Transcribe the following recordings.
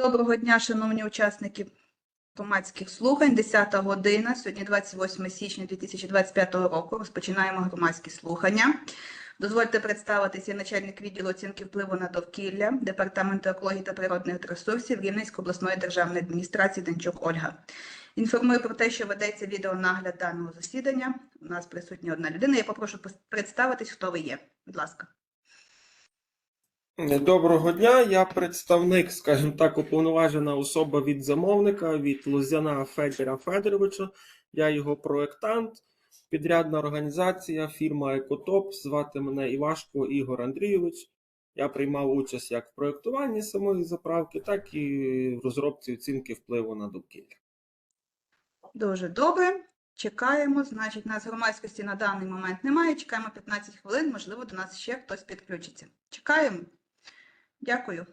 Доброго дня, шановні учасники громадських слухань. 10 година, сьогодні 28 січня 2025 року. Розпочинаємо громадські слухання. Дозвольте представитися начальник відділу оцінки впливу на довкілля Департаменту екології та природних ресурсів Рівненської обласної державної адміністрації Денчук Ольга. Інформую про те, що ведеться відеонагляд даного засідання. У нас присутня одна людина. Я попрошу представитись, хто ви є. Будь ласка. Доброго дня. Я представник, скажімо так, уповноважена особа від замовника від Лузяна Федора Федоровича. Я його проєктант, підрядна організація, фірма Екотоп. Звати мене Івашко Ігор Андрійович. Я приймав участь як в проєктуванні самої заправки, так і в розробці оцінки впливу на довкілля. Дуже добре. Чекаємо. Значить, нас громадськості на даний момент немає. Чекаємо 15 хвилин. Можливо, до нас ще хтось підключиться. Чекаємо. Дякую.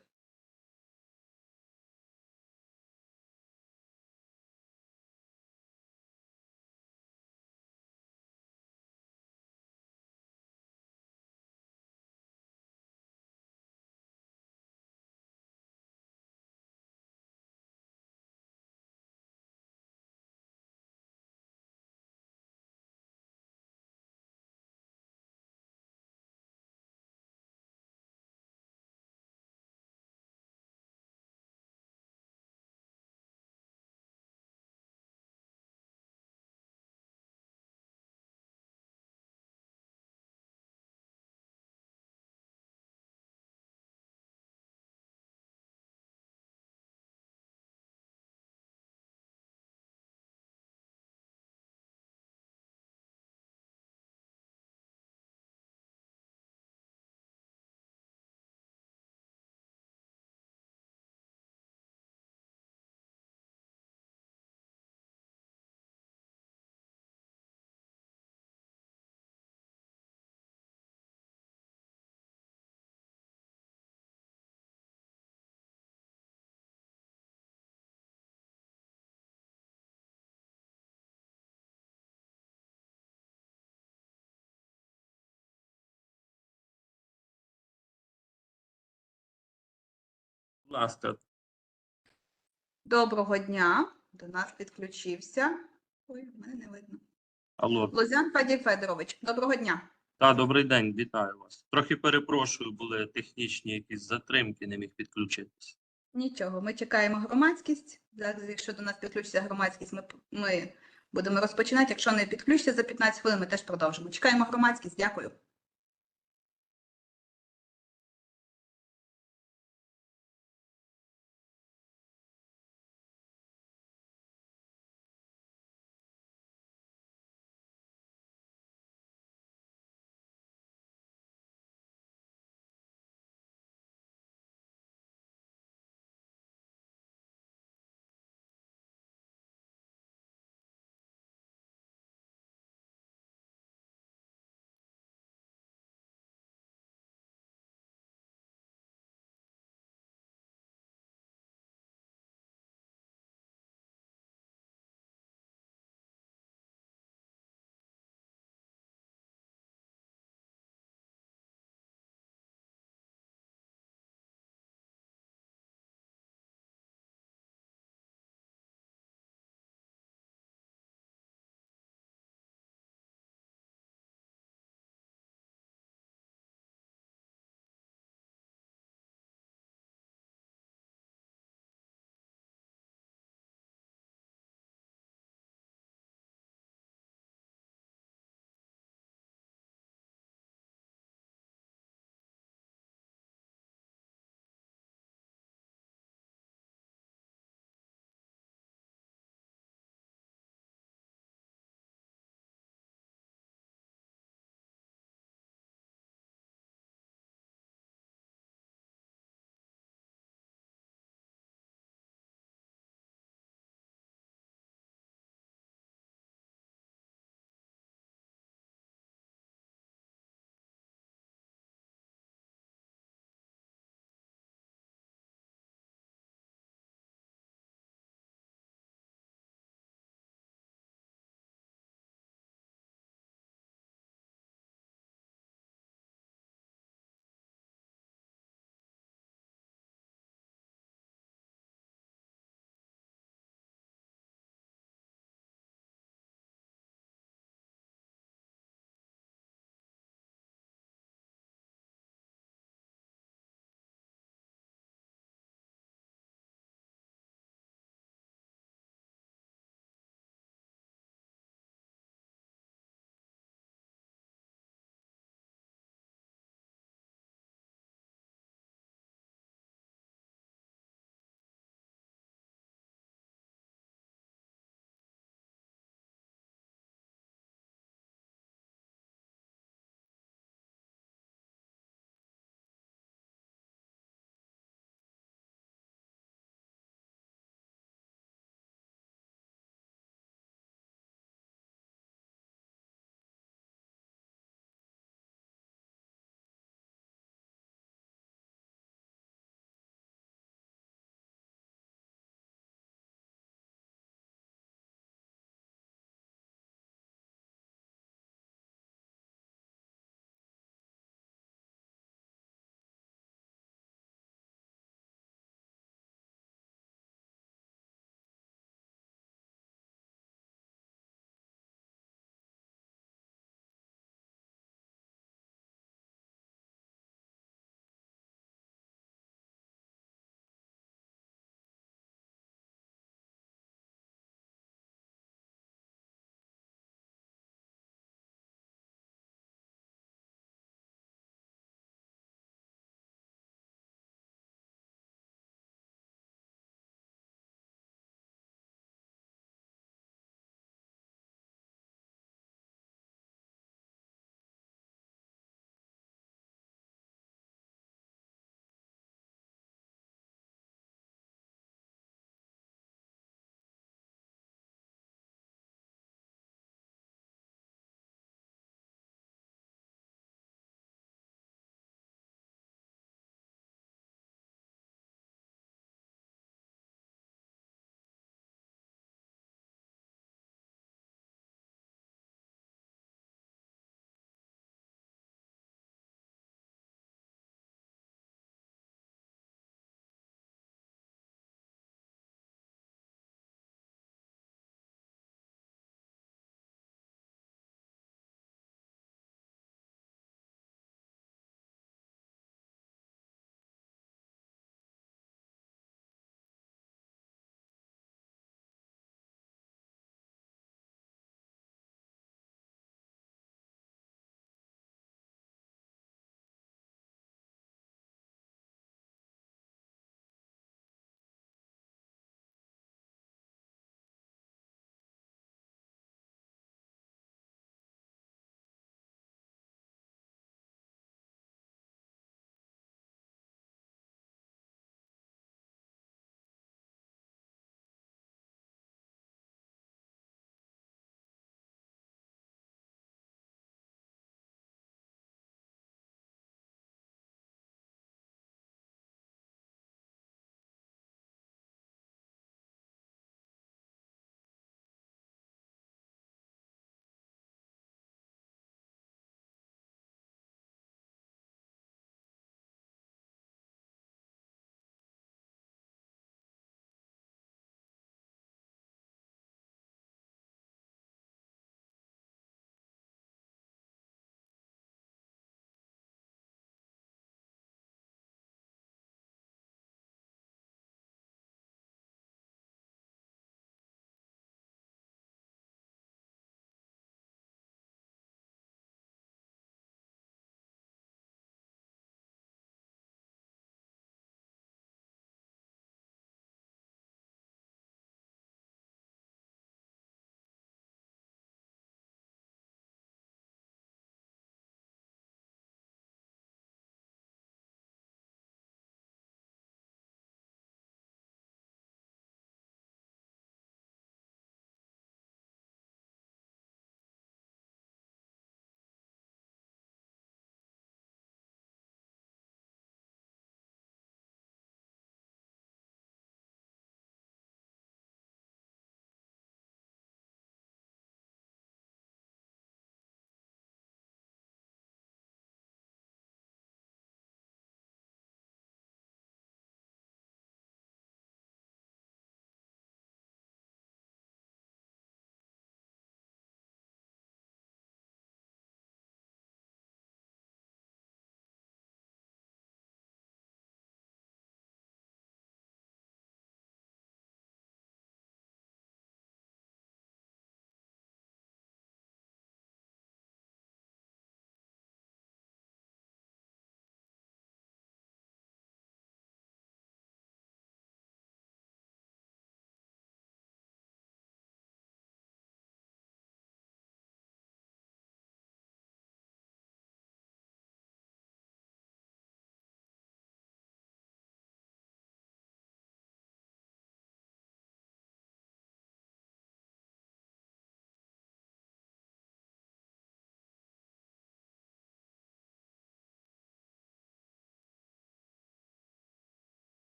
Будь ласка, Доброго дня. До нас підключився. Ой, в мене не видно. алло. Лозян Федір Федорович. Доброго дня. Та, добрий день, вітаю вас. Трохи перепрошую, були технічні якісь затримки, не міг підключитися. Нічого, ми чекаємо громадськість. Зараз, якщо до нас підключиться громадськість, ми, ми будемо розпочинати. Якщо не підключиться за 15 хвилин, ми теж продовжимо. Чекаємо громадськість. Дякую.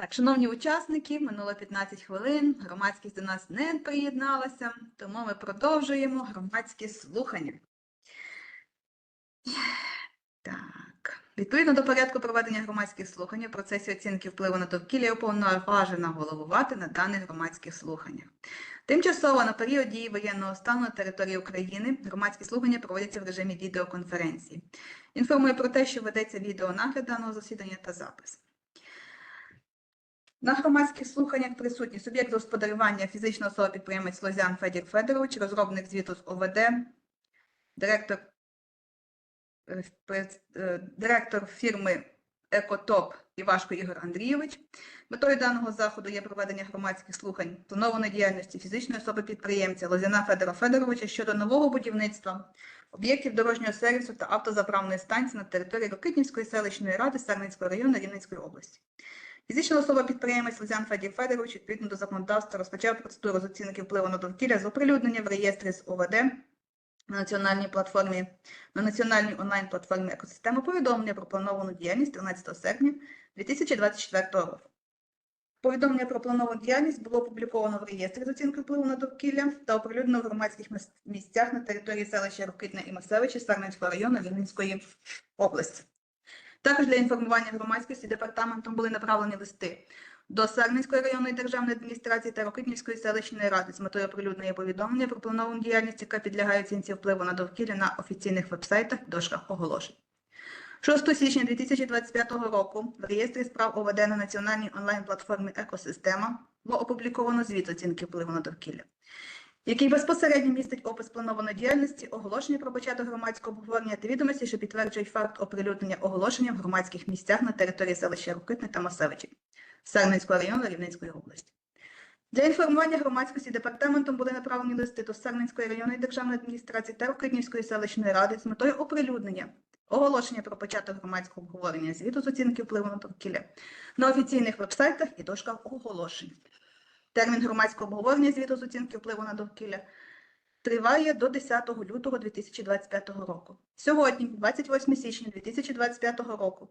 Так, шановні учасники, минуло 15 хвилин. Громадськість до нас не приєдналася, тому ми продовжуємо громадські слухання. Так, відповідно до порядку проведення громадських слухань у процесі оцінки впливу на довкілля уповноважена головувати на даних громадських слуханнях. Тимчасово на період дії воєнного стану на території України громадські слухання проводяться в режимі відеоконференції. Інформую про те, що ведеться відеонагляд даного засідання та запис. На громадських слуханнях присутні суб'єкт господарювання фізична особа підприємець Лозян Федір Федорович, розробник звіту з ОВД, директор, е, е, директор фірми Екотоп Івашко Ігор Андрійович. Метою даного заходу є проведення громадських слухань планованої діяльності фізичної особи підприємця Лозяна Федора Федоровича щодо нового будівництва об'єктів дорожнього сервісу та автозаправної станції на території Рокитнівської селищної ради Сарненського району Рівненської області. Фізична особа підприємець Лузян Федір Федорович відповідно до законодавства розпочав процедуру з оцінки впливу на довкілля з оприлюднення в реєстрі з ОВД на національній платформі на національній онлайн-платформі екосистеми повідомлення про плановану діяльність 13 серпня 2024 року. Повідомлення про плановану діяльність було опубліковано в реєстрі з оцінки впливу на довкілля та оприлюднено в громадських місцях на території селища Рокитне і Масевичі Сарненського району Рівненської області. Також для інформування громадськості департаментом були направлені листи до Сарненської районної державної адміністрації та Рокитнівської селищної ради з метою оприлюднення повідомлення про плановану діяльність, яка підлягає оцінці впливу на довкілля на офіційних вебсайтах дошках оголошень. 6 січня 2025 року в реєстрі справ ОВД на національній онлайн-платформі Екосистема було опубліковано звіт оцінки впливу на довкілля, який безпосередньо містить опис планованої діяльності, оголошення про початок громадського обговорення та відомості, що підтверджують факт оприлюднення оголошення в громадських місцях на території селища Рокитне та Масевичі Сарненського району Рівненської області. Для інформування громадськості департаментом були направлені листи до Сарненської районної державної адміністрації та Рокитнівської селищної ради з метою оприлюднення оголошення про початок громадського обговорення звіту з оцінки впливу на довкілля на офіційних вебсайтах і дошках оголошень. Термін громадського обговорення звіту з оцінки впливу на довкілля триває до 10 лютого 2025 року. Сьогодні, 28 січня 2025 року,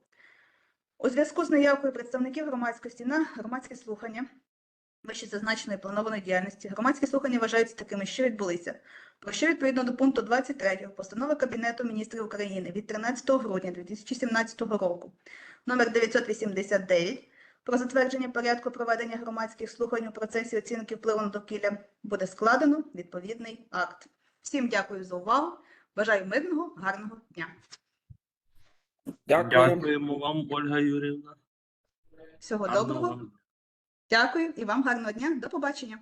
у зв'язку з наявкою представників громадськості на громадські слухання вище зазначеної планованої діяльності, громадські слухання вважаються такими, що відбулися, про що відповідно до пункту 23 постанови Кабінету міністрів України від 13 грудня 2017 року номер 989 про затвердження порядку проведення громадських слухань у процесі оцінки впливу на довкілля буде складено відповідний акт. Всім дякую за увагу. Бажаю мирного, гарного дня. Дякую. Дякуємо вам, Ольга Юрівна. Всього Гарного доброго. вам Дякую і вам гарного дня. До побачення.